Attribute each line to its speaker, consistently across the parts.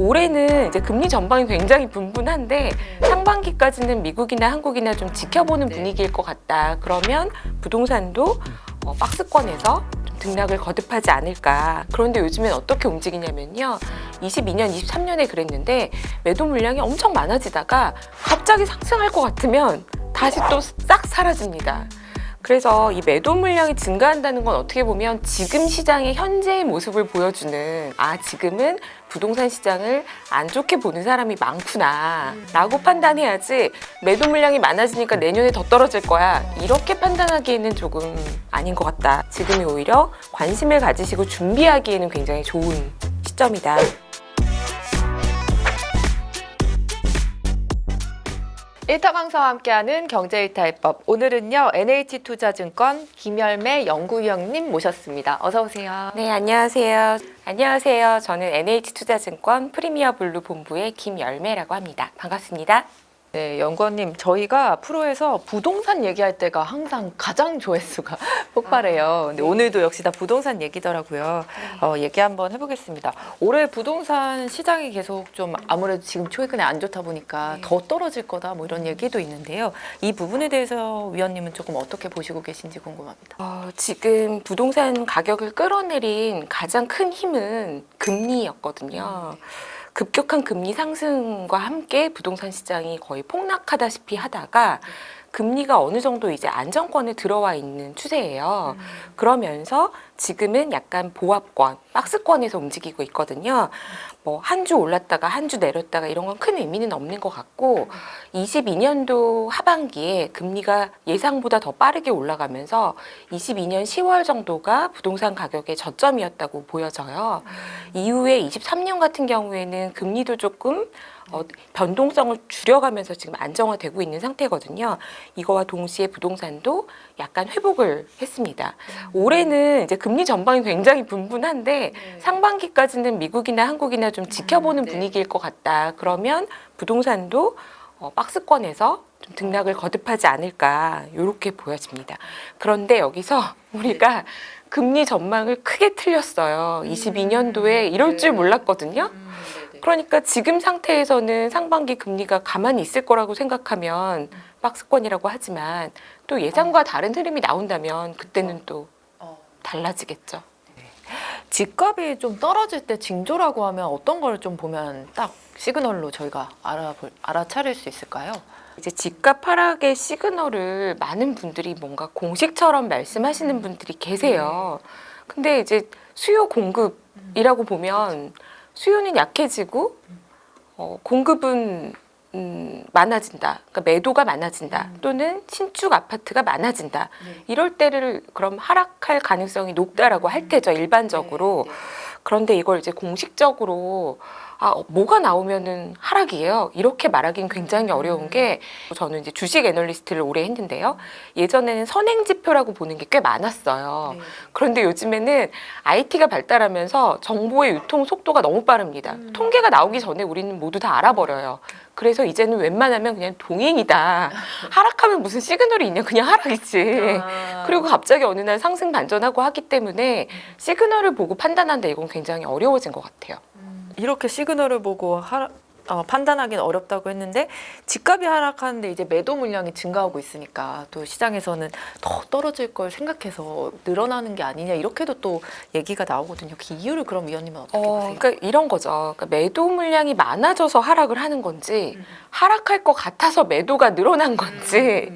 Speaker 1: 올해는 이제 금리 전망이 굉장히 분분한데 상반기까지는 미국이나 한국이나 좀 지켜보는
Speaker 2: 네.
Speaker 1: 분위기일 것 같다. 그러면 부동산도 어, 박스권에서 좀 등락을 거듭하지 않을까. 그런데 요즘엔 어떻게 움직이냐면요. 22년, 23년에 그랬는데 매도 물량이 엄청 많아지다가 갑자기 상승할 것 같으면 다시 또 싹 사라집니다. 그래서 이 매도 물량이 증가한다는 건 어떻게 보면 지금 시장의 현재의 모습을 보여주는 아 지금은 부동산 시장을 안 좋게 보는 사람이 많구나 라고 판단해야지 매도 물량이 많아지니까 내년에 더 떨어질 거야. 이렇게 판단하기에는 조금 아닌 것 같다. 지금이 오히려 관심을 가지시고 준비하기에는 굉장히 좋은 시점이다
Speaker 2: 일타 강사와 함께하는 경제 일타 해법. 오늘은요 NH투자증권 김열매 연구위원님 모셨습니다. 어서 오세요.
Speaker 1: 네, 안녕하세요. 안녕하세요. 저는 NH투자증권 프리미어 블루 본부의 김열매라고 합니다. 반갑습니다.
Speaker 2: 네, 연구원님 저희가 프로에서 부동산 얘기할 때가 항상 가장 조회수가 폭발해요. 근데 오늘도 역시 다 부동산 얘기더라고요. 어, 얘기 한번 해보겠습니다. 올해 부동산 시장이 계속 좀 아무래도 지금 최근에 안 좋다 보니까
Speaker 1: 네.
Speaker 2: 더 떨어질 거다 뭐 이런 얘기도 있는데요. 이 부분에 대해서 위원님은 조금 어떻게 보시고 계신지 궁금합니다.
Speaker 1: 어, 지금 부동산 가격을 끌어내린 가장 큰 힘은 금리였거든요. 급격한 금리 상승과 함께 부동산 시장이 거의 폭락하다시피 하다가 금리가 어느 정도 이제 안정권에 들어와 있는 추세예요. 그러면서 지금은 약간 보합권, 박스권에서 움직이고 있거든요. 뭐 한 주 올랐다가 한 주 내렸다가 이런 건 큰 의미는 없는 것 같고 22년도 하반기에 금리가 예상보다 더 빠르게 올라가면서 22년 10월 정도가 부동산 가격의 저점이었다고 보여져요. 이후에 23년 같은 경우에는 금리도 조금 어, 변동성을 줄여가면서 지금 안정화되고 있는 상태거든요. 이거와 동시에 부동산도 약간 회복을 했습니다. 올해는 이제 금리 전망이 굉장히 분분한데 상반기까지는 미국이나 한국이나 좀 지켜보는
Speaker 2: 네.
Speaker 1: 분위기일 것 같다. 그러면 부동산도 어, 박스권에서 좀 등락을 거듭하지 않을까 이렇게 보여집니다. 그런데 여기서 우리가 금리 전망을 크게 틀렸어요. 22년도에 이럴 줄 몰랐거든요. 그러니까 지금 상태에서는 상반기 금리가 가만히 있을 거라고 생각하면 박스권이라고 하지만 또 예상과 다른 흐름이 나온다면 그때는 또 달라지겠죠.
Speaker 2: 집값이 좀 떨어질 때 징조라고 하면 어떤 걸 좀 보면 딱 시그널로 저희가 알아볼, 알아차릴 수 있을까요?
Speaker 1: 이제 집값 하락의 시그널을 많은 분들이 뭔가 공식처럼 말씀하시는 분들이 계세요. 근데 이제 수요 공급이라고 보면 수요는 약해지고 어, 공급은 음, 많아진다. 그러니까 매도가 많아진다. 또는 신축 아파트가 많아진다. 이럴 때를 그럼 하락할 가능성이 높다라고 할 테죠. 일반적으로. 그런데 이걸 이제 공식적으로 아, 뭐가 나오면은 하락이에요. 이렇게 말하기는 굉장히 어려운 게 저는 이제 주식 애널리스트를 오래 했는데요. 예전에는 선행 지표라고 보는 게 꽤 많았어요. 그런데 요즘에는 IT가 발달하면서 정보의 유통 속도가 너무 빠릅니다. 통계가 나오기 전에 우리는 모두 다 알아버려요. 그래서 이제는 웬만하면 그냥 동행이다. 하락하면 무슨 시그널이 있냐? 그냥 하락이지.
Speaker 2: 아.
Speaker 1: 그리고 갑자기 어느 날 상승 반전하고 하기 때문에 시그널을 보고 판단한다 이건 굉장히 어려워진 것 같아요.
Speaker 2: 이렇게 시그널을 보고 하락, 어, 판단하기는 어렵다고 했는데 집값이 하락하는데 이제 매도 물량이 증가하고 있으니까 또 시장에서는 더 떨어질 걸 생각해서 늘어나는 게 아니냐 이렇게도 또 얘기가 나오거든요. 그 이유를 그럼 위원님은 어떻게
Speaker 1: 어,
Speaker 2: 보세요?
Speaker 1: 그러니까 이런 거죠. 그러니까 매도 물량이 많아져서 하락을 하는 건지
Speaker 2: 음.
Speaker 1: 하락할 것 같아서 매도가 늘어난 건지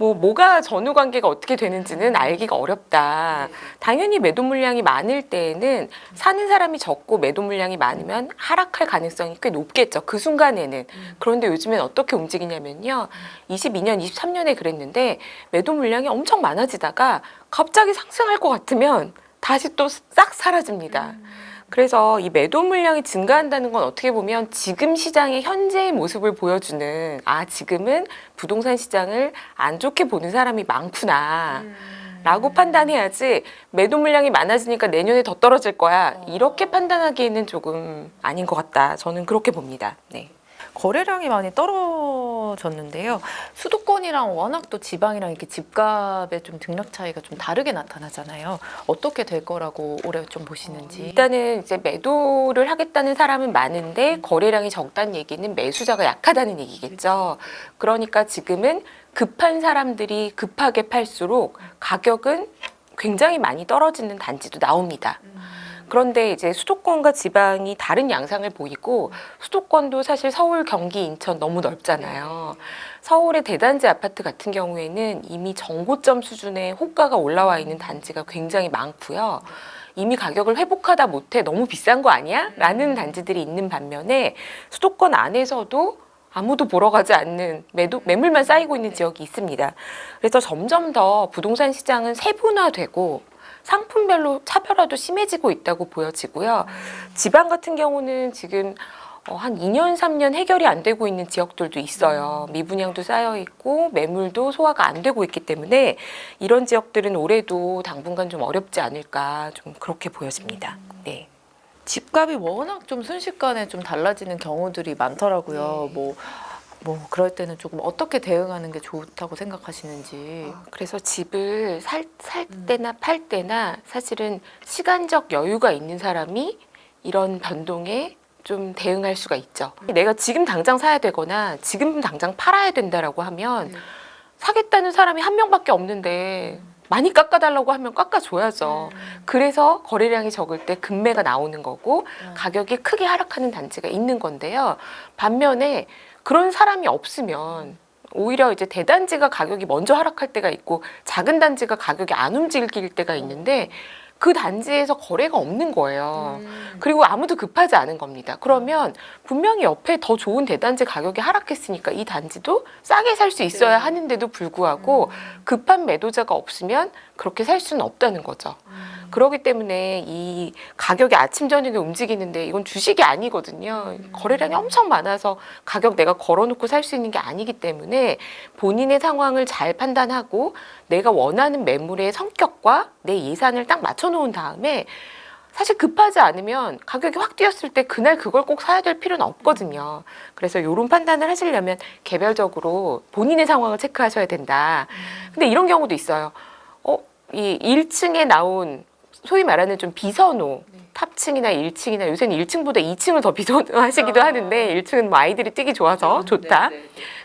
Speaker 1: 뭐 뭐가 전후 관계가 어떻게 되는지는 알기가 어렵다.
Speaker 2: 네.
Speaker 1: 당연히 매도 물량이 많을 때에는 사는 사람이 적고 매도 물량이 많으면 하락할 가능성이 꽤 높겠죠. 그 순간에는. 그런데 요즘엔 어떻게 움직이냐면요. 22년, 23년에 그랬는데 매도 물량이 엄청 많아지다가 갑자기 상승할 것 같으면 다시 또 싹 사라집니다. 그래서 이 매도 물량이 증가한다는 건 어떻게 보면 지금 시장의 현재의 모습을 보여주는 아 지금은 부동산 시장을 안 좋게 보는 사람이 많구나 라고 판단해야지 매도 물량이 많아지니까 내년에 더 떨어질 거야. 이렇게 판단하기에는 조금 아닌 것 같다. 저는 그렇게 봅니다. 네.
Speaker 2: 거래량이 많이 떨어졌는데요. 수도권이랑 워낙 또 지방이랑 이렇게 집값의 좀 등락 차이가 좀 다르게 나타나잖아요. 어떻게 될 거라고 올해 좀 보시는지.
Speaker 1: 일단은 이제 매도를 하겠다는 사람은 많은데 거래량이 적다는 얘기는 매수자가 약하다는 얘기겠죠. 그러니까 지금은 급한 사람들이 급하게 팔수록 가격은 굉장히 많이 떨어지는 단지도 나옵니다. 그런데 이제 수도권과 지방이 다른 양상을 보이고 수도권도 사실 서울, 경기, 인천 너무 넓잖아요. 서울의 대단지 아파트 같은 경우에는 이미 정고점 수준의 호가가 올라와 있는 단지가 굉장히 많고요. 이미 가격을 회복하다 못해 너무 비싼 거 아니야? 라는 단지들이 있는 반면에 수도권 안에서도 아무도 보러 가지 않는 매도, 매물만 쌓이고 있는 지역이 있습니다. 그래서 점점 더 부동산 시장은 세분화되고 상품별로 차별화도 심해지고 있다고 보여지고요. 지방 같은 경우는 지금 어, 한 2년, 3년 해결이 안 되고 있는 지역들도 있어요. 미분양도 쌓여 있고 매물도 소화가 안 되고 있기 때문에 이런 지역들은 올해도 당분간 좀 어렵지 않을까 좀 그렇게 보여집니다. 네.
Speaker 2: 집값이 워낙 좀 순식간에 좀 달라지는 경우들이 많더라고요.
Speaker 1: 네.
Speaker 2: 뭐, 뭐 그럴 때는 조금 어떻게 대응하는 게 좋다고 생각하시는지.
Speaker 1: 어, 그래서 집을 살, 살 때나 팔 때나 사실은 시간적 여유가 있는 사람이 이런 변동에 좀 대응할 수가 있죠. 내가 지금 당장 사야 되거나 지금 당장 팔아야 된다라고 하면
Speaker 2: 네.
Speaker 1: 사겠다는 사람이 한 명밖에 없는데 많이 깎아달라고 하면 깎아줘야죠. 그래서 거래량이 적을 때 급매가 나오는 거고 가격이 크게 하락하는 단지가 있는 건데요. 반면에 그런 사람이 없으면 오히려 이제 대단지가 가격이 먼저 하락할 때가 있고 작은 단지가 가격이 안 움직일 때가 있는데 그 단지에서 거래가 없는 거예요. 그리고 아무도 급하지 않은 겁니다. 그러면 분명히 옆에 더 좋은 대단지 가격이 하락했으니까 이 단지도 싸게 살 수 있어야
Speaker 2: 네.
Speaker 1: 하는데도 불구하고 급한 매도자가 없으면 그렇게 살 수는 없다는 거죠. 그렇기 때문에 이 가격이 아침 저녁에 움직이는데 이건 주식이 아니거든요. 거래량이 엄청 많아서 가격 내가 걸어놓고 살 수 있는 게 아니기 때문에 본인의 상황을 잘 판단하고 내가 원하는 매물의 성격과 내 예산을 딱 맞춰놓은 다음에 사실 급하지 않으면 가격이 확 뛰었을 때 그날 그걸 꼭 사야 될 필요는 없거든요. 그래서 이런 판단을 하시려면 개별적으로 본인의 상황을 체크하셔야 된다. 근데 이런 경우도 있어요. 어, 이 1층에 나온 소위 말하는 좀 비선호 탑층이나 1층이나 요새는 1층보다 2층을 더 비선호하시기도
Speaker 2: 아.
Speaker 1: 하는데 1층은 뭐 아이들이 뛰기 좋아서 좋다.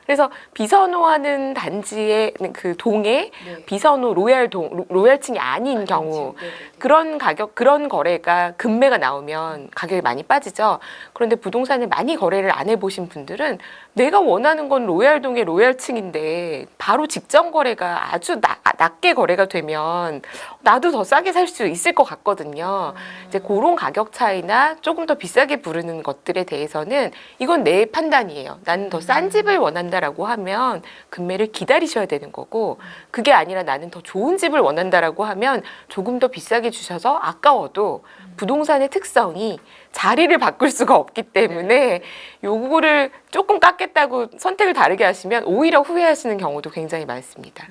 Speaker 1: 그래서 비선호하는 단지의 그 동에 비선호 로얄 동 로- 로얄층이 아닌 경우 그런 가격 그런 거래가 급매가 나오면 가격이 많이 빠지죠. 그런데 부동산을 많이 거래를 안 해보신 분들은 내가 원하는 건 로얄 동의 로얄층인데 바로 직전 거래가 아주 나- 낮게 거래가 되면 나도 더 싸게 살 수 있을 것 같거든요. 이제 그런 가격 차이나 조금 더 비싸게 부르는 것들에 대해서는 이건 내 판단이에요. 나는 더 싼 집을 원한다라고 하면 금매를 기다리셔야 되는 거고 그게 아니라 나는 더 좋은 집을 원한다라고 하면 조금 더 비싸게 주셔서 아까워도 부동산의 특성이 자리를 바꿀 수가 없기 때문에 요거를 조금 깎겠다고 선택을 다르게 하시면 오히려 후회하시는 경우도 굉장히 많습니다.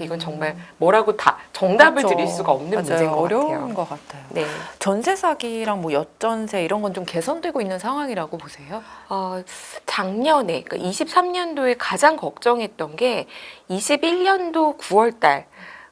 Speaker 1: 이건 정말 뭐라고 다 정답을
Speaker 2: 그렇죠.
Speaker 1: 드릴 수가 없는
Speaker 2: 맞아요.
Speaker 1: 문제인 것
Speaker 2: 어려운
Speaker 1: 같아요.
Speaker 2: 것 같아요.
Speaker 1: 네.
Speaker 2: 전세 사기랑 뭐 엿전세 이런 건 좀 개선되고 있는 상황이라고 보세요?
Speaker 1: 어, 작년에, 그러니까 23년도에 가장 걱정했던 게 21년도 9월 달,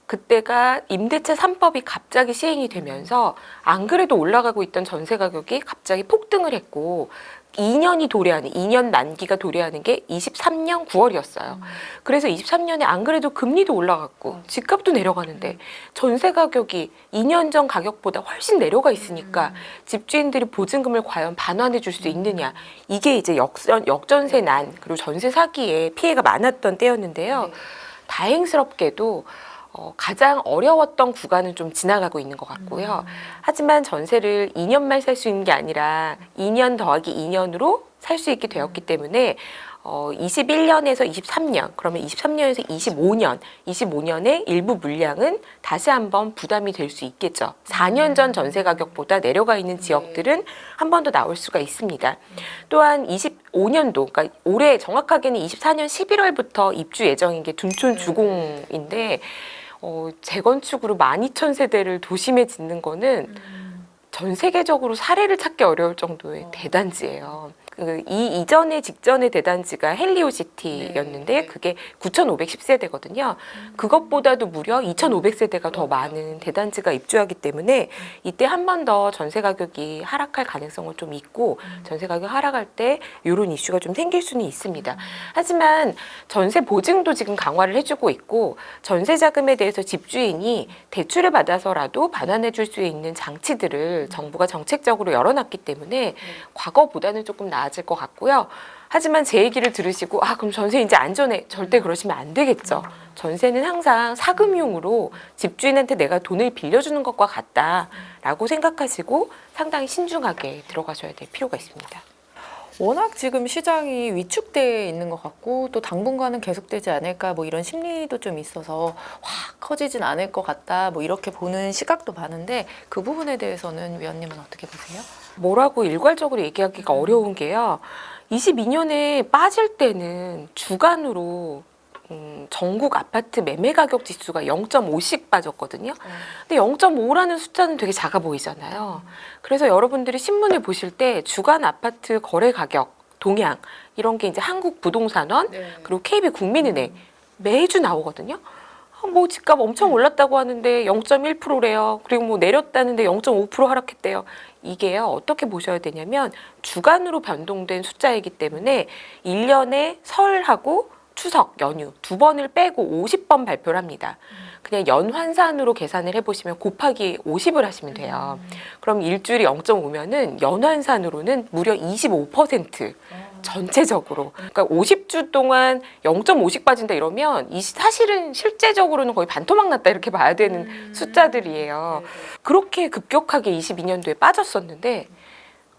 Speaker 1: 그때가 임대차 3법이 갑자기 시행이 되면서 안 그래도 올라가고 있던 전세 가격이 갑자기 폭등을 했고 2년이 도래하는, 2년 만기가 도래하는 게 23년 9월이었어요. 그래서 23년에 안 그래도 금리도 올라갔고 집값도 내려가는데 전세 가격이 2년 전 가격보다 훨씬 내려가 있으니까 집주인들이 보증금을 과연 반환해 줄 수 있느냐. 이게 이제 역전 역전세 난 그리고 전세 사기에 피해가 많았던 때였는데요. 다행스럽게도 어, 가장 어려웠던 구간은 좀 지나가고 있는 것 같고요. 하지만 전세를 2년만 살 수 있는 게 아니라 2년 더하기 2년으로 살 수 있게 되었기 때문에 어, 21년에서 23년, 그러면 23년에서 25년, 25년의 일부 물량은 다시 한번 부담이 될 수 있겠죠. 4년 전 전세 가격보다 내려가 있는 지역들은 한 번 더 나올 수가 있습니다. 또한 25년도, 그러니까 올해 정확하게는 24년 11월부터 입주 예정인 게 둔촌 주공인데 어, 재건축으로 12,000세대를 도심에 짓는 거는 전 세계적으로 사례를 찾기 어려울 정도의 대단지예요. 그그이 이전에 직전의 대단지가 헬리오시티였는데
Speaker 2: 네.
Speaker 1: 그게 9,510세대거든요. 그것보다도 무려 2,500세대가 더 많은 대단지가 입주하기 때문에 이때 한 번 더 전세 가격이 하락할 가능성은 좀 있고 전세 가격 하락할 때 이런 이슈가 좀 생길 수는 있습니다. 하지만 전세 보증도 지금 강화를 해주고 있고 전세 자금에 대해서 집주인이 대출을 받아서라도 반환해 줄 수 있는 장치들을 정부가 정책적으로 열어놨기 때문에 과거보다는 조금 나아 질것 같고요. 하지만 제 얘기를 들으시고 아 그럼 전세 이제 안전해 절대 그러시면 안 되겠죠. 전세는 항상 사금융으로 집주인한테 내가 돈을 빌려주는 것과 같다라고 생각하시고 상당히 신중하게 들어가셔야 될 필요가 있습니다.
Speaker 2: 워낙 지금 시장이 위축돼 있는 것 같고 또 당분간은 계속되지 않을까 뭐 이런 심리도 좀 있어서 확 커지진 않을 것 같다 뭐 이렇게 보는 시각도 많은데 그 부분에 대해서는 위원님은 어떻게 보세요?
Speaker 1: 뭐라고 일괄적으로 얘기하기가 어려운 게요. 22년에 빠질 때는 주간으로 음, 전국 아파트 매매 가격 지수가 0.5씩 빠졌거든요. 근데 0.5라는 숫자는 되게 작아 보이잖아요. 그래서 여러분들이 신문을 보실 때 주간 아파트 거래 가격 동향 이런 게 이제 한국 부동산원 그리고 KB 국민은행 매주 나오거든요. 아, 뭐 집값 엄청 올랐다고 하는데 0.1%래요. 그리고 뭐 내렸다는데 0.5% 하락했대요. 이게요. 어떻게 보셔야 되냐면 주간으로 변동된 숫자이기 때문에 1년에 설하고 추석 연휴 두 번을 빼고 50번 발표를 합니다. 그냥 연환산으로 계산을 해보시면 곱하기 50을 하시면 돼요. 그럼 일주일이 0.5면은 연환산으로는 무려 25% 전체적으로. 그러니까 50주 동안 0.5씩 빠진다 이러면 이 사실은 실제적으로는 거의 반토막 났다 이렇게 봐야 되는 숫자들이에요. 그렇게 급격하게 22년도에 빠졌었는데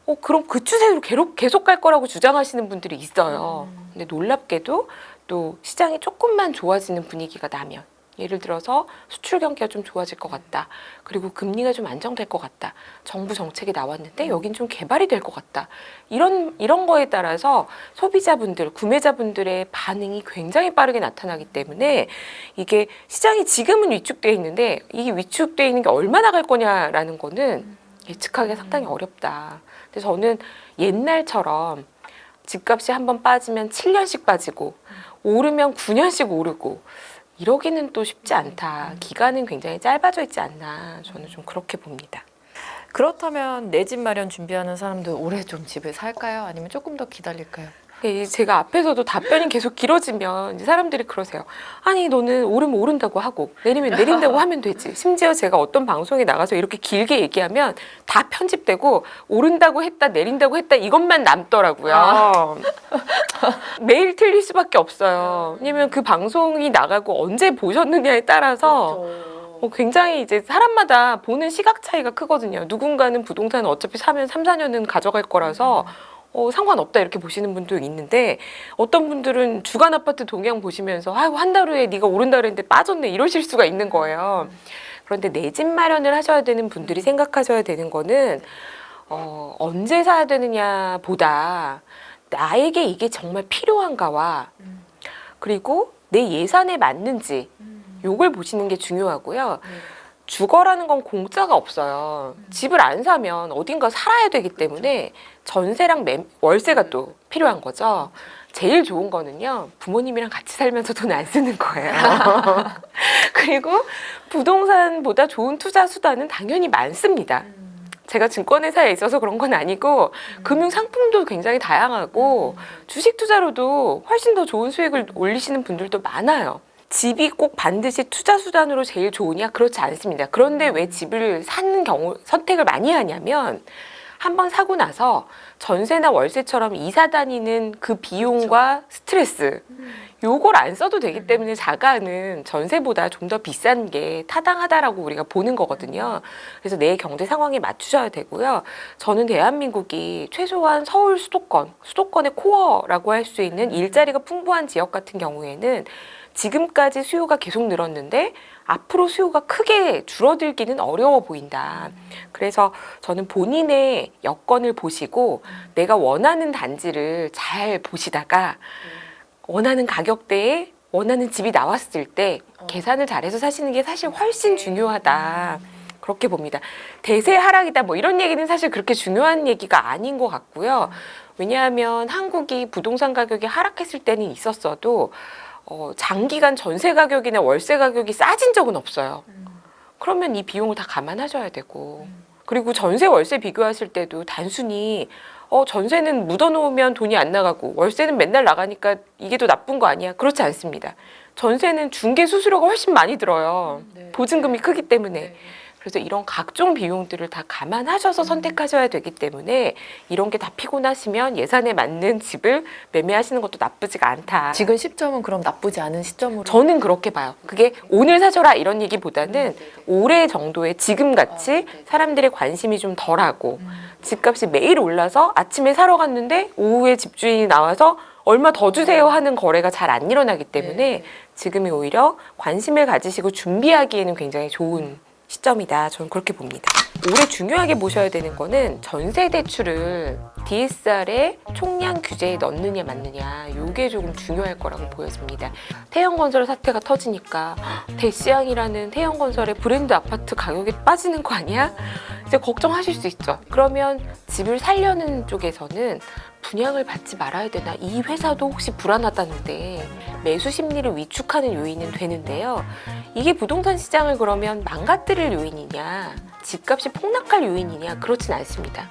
Speaker 1: 어, 그럼 그 추세로 계속, 계속 갈 거라고 주장하시는 분들이 있어요. 근데 놀랍게도 또 시장이 조금만 좋아지는 분위기가 나면 예를 들어서 수출 경기가 좀 좋아질 것 같다. 그리고 금리가 좀 안정될 것 같다. 정부 정책이 나왔는데 여긴 좀 개발이 될 것 같다. 이런 이런 거에 따라서 소비자분들, 구매자분들의 반응이 굉장히 빠르게 나타나기 때문에 이게 시장이 지금은 위축돼 있는데 이게 위축돼 있는 게 얼마나 갈 거냐라는 거는 예측하기가 상당히 어렵다. 근데 저는 옛날처럼 집값이 한번 빠지면 7년씩 빠지고 오르면 9년씩 오르고 이러기는 또 쉽지 않다. 기간은 굉장히 짧아져 있지 않나. 저는 좀 그렇게 봅니다.
Speaker 2: 그렇다면 내 집 마련 준비하는 사람들 올해 좀 집을 살까요? 아니면 조금 더 기다릴까요?
Speaker 1: 이 제가 앞에서도 답변이 계속 길어지면 이제 사람들이 그러세요. 아니 너는 오르면 오른다고 하고 내리면 내린다고 하면 되지. 심지어 제가 어떤 방송에 나가서 이렇게 길게 얘기하면 다 편집되고 오른다고 했다 내린다고 했다 이것만 남더라고요. 매일 틀릴 수밖에 없어요. 왜냐면 그 방송이 나가고 언제 보셨느냐에 따라서 어, 굉장히 이제 사람마다 보는 시각 차이가 크거든요. 누군가는 부동산은 어차피 사면 3, 4년은 가져갈 거라서 어, 상관없다 이렇게 보시는 분도 있는데 어떤 분들은 주간 아파트 동향 보시면서 아이고 한달 후에 네가 오른다 그랬는데 빠졌네 이러실 수가 있는 거예요. 그런데 내 집 마련을 하셔야 되는 분들이 생각하셔야 되는 거는 어, 언제 사야 되느냐 보다 나에게 이게 정말 필요한가와 그리고 내 예산에 맞는지 요걸 보시는 게 중요하고요. 주거라는 건 공짜가 없어요. 집을 안 사면 어딘가 살아야 되기 때문에 전세랑 매, 월세가 또 필요한 거죠. 제일 좋은 거는요, 부모님이랑 같이 살면서 돈 안 쓰는 거예요. 그리고 부동산보다 좋은 투자 수단은 당연히 많습니다. 제가 증권 회사에 있어서 그런 건 아니고 금융 상품도 굉장히 다양하고 주식 투자로도 훨씬 더 좋은 수익을 올리시는 분들도 많아요. 집이 꼭 반드시 투자 수단으로 제일 좋으냐? 그렇지 않습니다. 그런데 왜 집을 사는 경우 선택을 많이 하냐면 한번 사고 나서 전세나 월세처럼 이사 다니는 그 비용과 스트레스 요걸 안 써도 되기 때문에 자가는 전세보다 좀 더 비싼 게 타당하다라고 우리가 보는 거거든요. 그래서 내 경제 상황에 맞추셔야 되고요. 저는 대한민국이 최소한 서울 수도권, 수도권의 코어라고 할 수 있는 일자리가 풍부한 지역 같은 경우에는 지금까지 수요가 계속 늘었는데 앞으로 수요가 크게 줄어들기는 어려워 보인다. 그래서 저는 본인의 여건을 보시고 내가 원하는 단지를 잘 보시다가 원하는 가격대에 원하는 집이 나왔을 때 계산을 잘해서 사시는 게 사실 훨씬 중요하다. 그렇게 봅니다. 대세 하락이다 뭐 이런 얘기는 사실 그렇게 중요한 얘기가 아닌 것 같고요. 왜냐하면 한국이 부동산 가격이 하락했을 때는 있었어도 어, 장기간 전세 가격이나 월세 가격이 싸진 적은 없어요. 그러면 이 비용을 다 감안하셔야 되고 그리고 전세 월세 비교하실 때도 단순히 어, 전세는 묻어놓으면 돈이 안 나가고 월세는 맨날 나가니까 이게 더 나쁜 거 아니야? 그렇지 않습니다. 전세는 중개 수수료가 훨씬 많이 들어요. 보증금이 크기 때문에. 그래서 이런 각종 비용들을 다 감안하셔서 선택하셔야 되기 때문에 이런 게 다 피곤하시면 예산에 맞는 집을 매매하시는 것도 나쁘지가 않다.
Speaker 2: 지금 시점은 그럼 나쁘지 않은 시점으로?
Speaker 1: 저는 그렇게 봐요. 그게 오늘 사셔라. 이런 얘기보다는 올해 정도에 지금 같이 사람들의 관심이 좀 덜하고 집값이 매일 올라서 아침에 사러 갔는데 오후에 집주인이 나와서 얼마 더 주세요. 하는 거래가 잘 안 일어나기 때문에 지금이 오히려 관심을 가지시고 준비하기에는 굉장히 좋은 시점이다. 저는 그렇게 봅니다. 올해 중요하게 보셔야 되는 거는 전세 대출을 DSR의 총량 규제에 넣느냐 맞느냐 이게 조금 중요할 거라고 보여집니다. 태형건설 사태가 터지니까 대시양이라는 태형건설의 브랜드 아파트 가격이 빠지는 거 아니야? 이제 걱정하실 수 있죠. 그러면 집을 살려는 쪽에서는 분양을 받지 말아야 되나 이 회사도 혹시 불안하다는데 매수 심리를 위축하는 요인은 되는데요. 이게 부동산 시장을 그러면 망가뜨릴 요인이냐 집값이 폭락할 요인이냐 그렇진 않습니다.